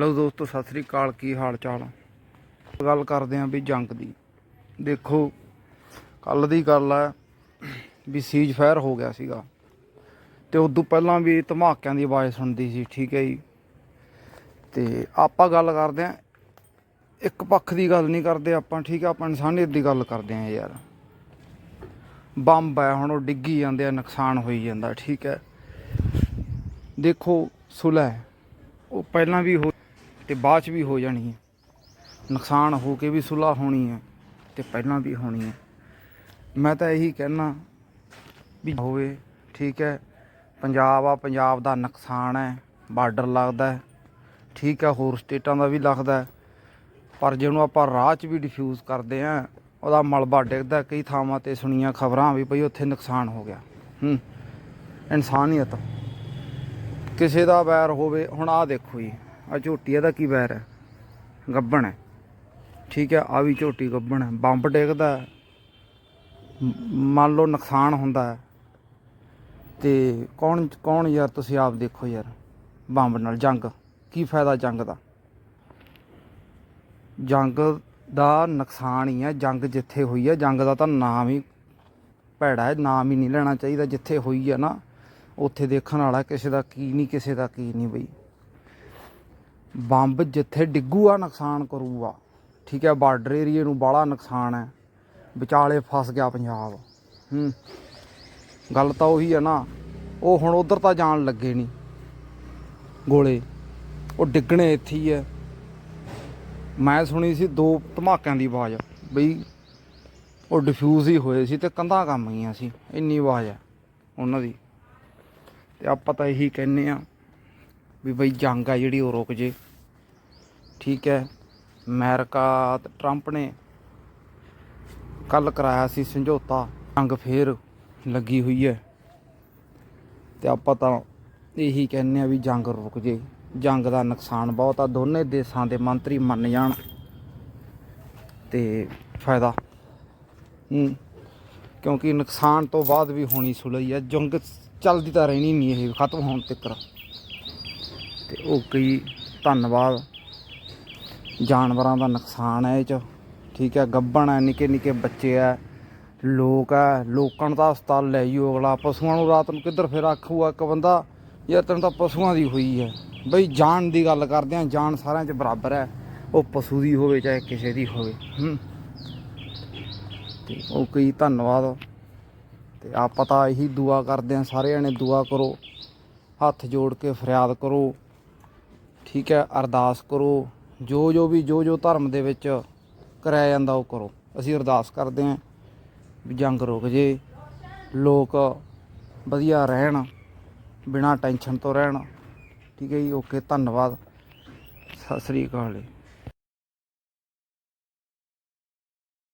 Hello ਦੋਸਤੋ, ਸਤਿ ਸ੍ਰੀ ਅਕਾਲ। ਕੀ ਹਾਲ ਚਾਲ? ਗੱਲ ਕਰਦੇ ਆਂ ਵੀ ਜੰਗ ਦੀ। ਦੇਖੋ ਕੱਲ ਦੀ ਗੱਲ ਆ ਵੀ ਸੀਜ ਫਾਇਰ ਹੋ ਗਿਆ ਸੀਗਾ। ਤੇ ਉਦੋਂ ਪਹਿਲਾਂ ਵੀ ਧਮਾਕਿਆਂ ਦੀ ਆਵਾਜ਼ ਸੁਣਦੀ ਸੀ, ਠੀਕ ਹੈ ਜੀ? ਤੇ ਆਪਾਂ ਗੱਲ ਕਰਦੇ ਆਂ, ਇੱਕ ਪੱਖ ਦੀ ਗੱਲ ਨਹੀਂ ਕਰਦੇ ਆਪਾਂ, ਠੀਕ ਆ ਆਪਾਂ ਇਨਸਾਨੀਅਤ ਦੀ ਗੱਲ ਕਰਦੇ ਆਂ ਯਾਰ। ਬੰਬ ਹੈ ਹੁਣ ਉਹ ਡਿੱਗੀ ਜਾਂਦੇ ਆ, ਨੁਕਸਾਨ ਹੋਈ ਜਾਂਦਾ, ਠੀਕ ਹੈ? ਦੇਖੋ, ਸੁਲਹ ਉਹ ਪਹਿਲਾਂ ਵੀ ਹੋ ਤੇ ਬਾਅਦ ਚ ਵੀ ਹੋ ਜਾਣੀ ਹੈ। ਨੁਕਸਾਨ ਹੋ ਕੇ ਵੀ ਸੁਲ੍ਹਾ ਹੋਣੀ ਹੈ ਤੇ ਪਹਿਲਾਂ ਵੀ ਹੋਣੀ ਹੈ। ਮੈਂ ਤਾਂ ਇਹੀ ਕਹਿਣਾ ਵੀ ਹੋਵੇ, ਠੀਕ ਹੈ, ਪੰਜਾਬ ਆ, ਪੰਜਾਬ ਦਾ ਨੁਕਸਾਨ ਹੈ, ਬਾਰਡਰ ਲੱਗਦਾ ਹੈ, ਠੀਕ ਹੈ, ਹੋਰ ਸਟੇਟਾਂ ਦਾ ਵੀ ਲੱਗਦਾ ਪਰ ਜਿਹਨੂੰ ਆਪਾਂ ਰਾਹ 'ਚ ਵੀ ਡਿਫਿਊਜ਼ ਕਰਦੇ ਆ ਉਹਦਾ ਮਲਬਾ ਡਿੱਗਦਾ ਕਈ ਥਾਵਾਂ ਤੇ ਸੁਣੀਆਂ ਖਬਰਾਂ ਵੀ ਭਈ ਉੱਥੇ ਨੁਕਸਾਨ ਹੋ ਗਿਆ। ਹੂੰ, ਇਨਸਾਨੀਅਤ, ਕਿਸੇ ਦਾ ਵੈਰ ਹੋਵੇ, ਹੁਣ ਆਹ ਦੇਖੋ ਜੀ। ਆ ਝੋਟੀ ਇਹਦਾ ਕੀ ਵੈਰ ਹੈ? ਗੱਬਣ ਹੈ। ਠੀਕ ਹੈ ਆ ਵੀ ਝੋਟੀ ਗੱਬਣ ਹੈ। ਬੰਬ ਡਿੱਗਦਾ ਮੰਨ ਲਓ ਨੁਕਸਾਨ ਹੁੰਦਾ ਹੈ। ਤੇ ਕੌਣ ਕੌਣ ਯਾਰ ਤੁਸੀਂ ਆਪ ਦੇਖੋ ਯਾਰ, ਬੰਬ ਨਾਲ ਜੰਗ। ਕੀ ਫਾਇਦਾ ਜੰਗ ਦਾ? ਜੰਗ ਦਾ ਨੁਕਸਾਨ ਹੀ ਹੈ, ਜੰਗ ਜਿੱਥੇ ਹੋਈ ਹੈ, ਜੰਗ ਦਾ ਤਾਂ ਨਾਮ ਹੀ ਭੈੜਾ ਹੈ, ਨਾਮ ਹੀ ਨਹੀਂ ਲੈਣਾ ਚਾਹੀਦਾ। ਜਿੱਥੇ ਹੋਈ ਹੈ ਨਾ, ਉੱਥੇ ਦੇਖਣ ਵਾਲਾ ਕਿਸੇ ਦਾ ਕੀ ਨਹੀਂ, ਕਿਸੇ ਦਾ ਕੀ ਨਹੀਂ ਬਈ। ਬੰਬ ਜਿੱਥੇ ਡਿੱਗੂਗਾ ਨੁਕਸਾਨ ਕਰੂਗਾ। ਠੀਕ ਹੈ ਬਾਰਡਰ ਏਰੀਏ ਨੂੰ ਬਾਹਲਾ ਨੁਕਸਾਨ ਹੈ। ਵਿਚਾਲੇ ਫਸ ਗਿਆ ਪੰਜਾਬ। ਹੂੰ। ਗੱਲ ਤਾਂ ਉਹੀ ਹੈ ਨਾ, ਉਹ ਹੁਣ ਉਧਰ ਤਾਂ ਜਾਣ ਲੱਗੇ ਨਹੀਂ ਗੋਲੇ। ਉਹ ਡਿੱਗਣੇ ਇੱਥੇ ਹੀ ਹੈ। ਮੈਂ ਸੁਣੀ ਸੀ ਦੋ ਧਮਾਕਿਆਂ ਦੀ ਆਵਾਜ਼, ਬਈ ਉਹ ਡਿਫਿਊਜ਼ ਹੀ ਹੋਏ ਸੀ ਤੇ ਕੰਧਾਂ ਕੰਮ ਗਈਆਂ ਸੀ। ਇੰਨੀ ਆਵਾਜ਼ ਹੈ ਉਹਨਾਂ ਦੀ। ਤੇ ਆਪਾਂ ਤਾਂ ਇਹੀ ਕਹਿੰਨੇ ਆ ਵੀ ਬਈ ਜੰਗ ਆ ਜਿਹੜੀ, ਉਹ ਰੁਕ ਜੇ। ਠੀਕ ਹੈ, ਅਮਰੀਕਾ ਤੇ ਟਰੰਪ ਨੇ ਕੱਲ ਕਰਾਇਆ ਸੀ ਸਮਝੌਤਾ, ਜੰਗ ਫੇਰ ਲੱਗੀ ਹੋਈ ਹੈ। ਤੇ ਆਪਾਂ ਤਾਂ ਇਹੀ ਕਹਿੰਨੇ ਆ ਵੀ ਜੰਗ ਰੁਕ ਜੇ। ਜੰਗ ਦਾ ਨੁਕਸਾਨ ਬਹੁਤ ਆ, ਦੋਨੇ ਦੇਸ਼ਾਂ ਦੇ ਮੰਤਰੀ ਮੰਨ ਜਾਣ। ਤੇ ਫਾਇਦਾ। ਹੂੰ, ਕਿਉਂਕਿ ਨੁਕਸਾਨ ਤੋਂ ਬਾਅਦ ਵੀ ਹੋਣੀ ਸੁਲਈ ਹੈ ਜੰਗ ਚੱਲਦੀ ਤਾਂ ਰਹਿਣੀ ਨਹੀਂ, ਇਹ ਖਤਮ ਹੋਣ ਤੱਕ। ਤੇ ਉਹ ਕਈ ਧੰਨਵਾਦ। ਜਾਨਵਰਾਂ ਦਾ ਨੁਕਸਾਨ ਹੈ ਇਹ ਚ। ਠੀਕ ਹੈ ਗੱਬਣ ਹੈ, ਨਿੱਕੇ ਨਿੱਕੇ ਬੱਚੇ ਹੈ, ਲੋਕ ਹੈ, ਲੋਕਾਂ ਨੂੰ ਤਾਂ ਹਸਪਤਾਲ ਲੈ ਜਾਓ ਅਗਲਾ। ਪਸ਼ੂਆਂ ਨੂੰ ਰਾਤ ਨੂੰ ਕਿੱਧਰ ਫਿਰ ਆਖੂਗਾ ਇੱਕ ਬੰਦਾ, ਯਾਰ ਤੈਨੂੰ ਤਾਂ ਪਸ਼ੂਆਂ ਦੀ ਹੋਈ ਹੈ। ਬਈ ਜਾਨ ਦੀ ਗੱਲ ਕਰਦੇ ਆ ਜਾਨ ਸਾਰਿਆਂ 'ਚ ਬਰਾਬਰ ਹੈ। ਉਹ ਪਸ਼ੂ ਦੀ ਹੋਵੇ ਚਾਹੇ ਕਿਸੇ ਦੀ ਹੋਵੇ। ਹੂੰ। ਤੇ ਉਹ ਕਈ ਧੰਨਵਾਦ। ਤੇ ਆਪਾਂ ਤਾਂ ਇਹੀ ਦੁਆ ਕਰਦੇ ਆ ਸਾਰੇ ਜਣੇ ਦੁਆ ਕਰੋ। ਹੱਥ ਜੋੜ ਕੇ ਫਰਿਆਦ ਕਰੋ। ਠੀਕ ਹੈ, ਅਰਦਾਸ ਕਰੋ। ਜੋ ਜੋ ਵੀ, ਜੋ ਜੋ ਧਰਮ ਦੇ ਵਿੱਚ ਕਰਾਇਆ ਜਾਂਦਾ, ਉਹ ਕਰੋ। ਅਸੀਂ ਅਰਦਾਸ ਕਰਦੇ ਹਾਂ ਵੀ ਜੰਗ ਰੁਕ ਜੇ, ਲੋਕ ਵਧੀਆ ਰਹਿਣ, ਬਿਨਾਂ ਟੈਨਸ਼ਨ ਤੋਂ ਰਹਿਣ। ਠੀਕ ਹੈ ਜੀ, ਓਕੇ, ਧੰਨਵਾਦ। ਸਤਿ ਸ੍ਰੀ ਅਕਾਲ ਜੀ।